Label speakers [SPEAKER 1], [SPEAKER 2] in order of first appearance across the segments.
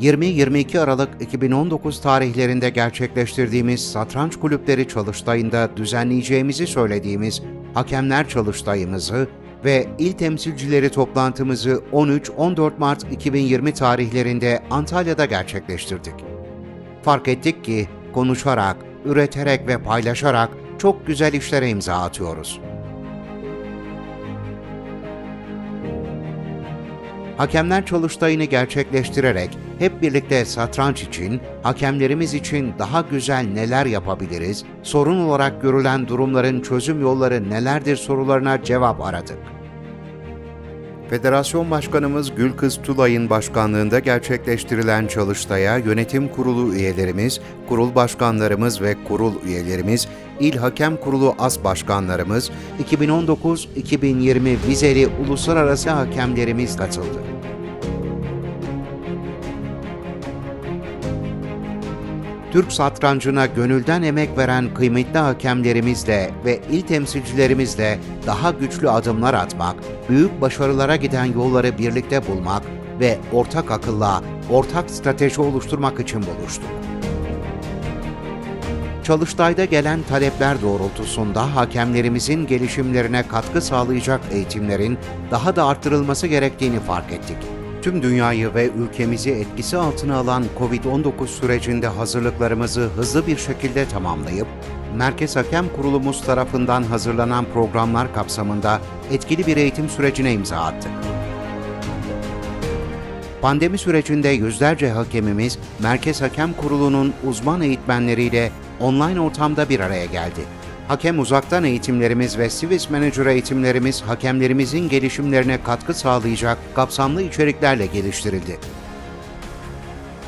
[SPEAKER 1] 20-22 Aralık 2019 tarihlerinde gerçekleştirdiğimiz satranç kulüpleri çalıştayında düzenleyeceğimizi söylediğimiz hakemler çalıştayımızı ve il temsilcileri toplantımızı 13-14 Mart 2020 tarihlerinde Antalya'da gerçekleştirdik. Fark ettik ki konuşarak, üreterek ve paylaşarak çok güzel işlere imza atıyoruz. Hakemler çalıştayını gerçekleştirerek hep birlikte satranç için, hakemlerimiz için daha güzel neler yapabiliriz, sorun olarak görülen durumların çözüm yolları nelerdir sorularına cevap aradık. Federasyon Başkanımız Gülkız Tulay'ın başkanlığında gerçekleştirilen çalıştaya yönetim kurulu üyelerimiz, kurul başkanlarımız ve kurul üyelerimiz, İl Hakem Kurulu As Başkanlarımız, 2019-2020 vizeli uluslararası hakemlerimiz katıldı. Türk satrancına gönülden emek veren kıymetli hakemlerimizle ve il temsilcilerimizle daha güçlü adımlar atmak, büyük başarılara giden yolları birlikte bulmak ve ortak akılla ortak strateji oluşturmak için buluştuk. Çalıştay'da gelen talepler doğrultusunda hakemlerimizin gelişimlerine katkı sağlayacak eğitimlerin daha da arttırılması gerektiğini fark ettik. Tüm dünyayı ve ülkemizi etkisi altına alan COVID-19 sürecinde hazırlıklarımızı hızlı bir şekilde tamamlayıp, Merkez Hakem Kurulumuz tarafından hazırlanan programlar kapsamında etkili bir eğitim sürecine imza attık. Pandemi sürecinde yüzlerce hakemimiz Merkez Hakem Kurulu'nun uzman eğitmenleriyle online ortamda bir araya geldi. Hakem uzaktan eğitimlerimiz ve Civis Manager eğitimlerimiz hakemlerimizin gelişimlerine katkı sağlayacak kapsamlı içeriklerle geliştirildi.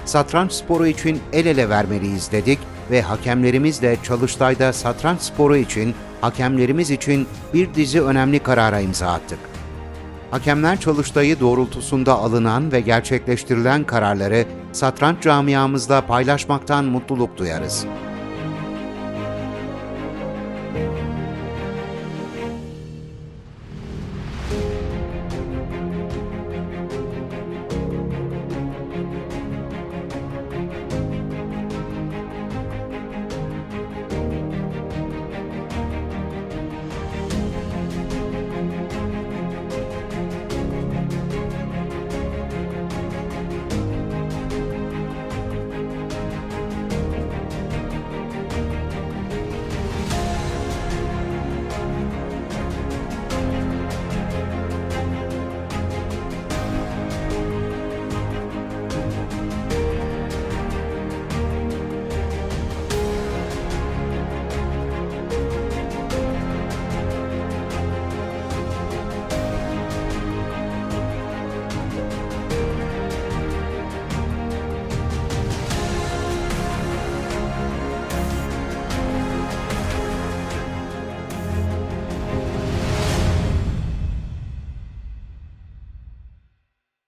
[SPEAKER 1] Satranç sporu için el ele vermeliyiz dedik ve hakemlerimizle Çalıştay'da satranç sporu için, hakemlerimiz için bir dizi önemli karara imza attık. Hakemler Çalıştayı doğrultusunda alınan ve gerçekleştirilen kararları satranç camiamızda paylaşmaktan mutluluk duyarız. Thank you.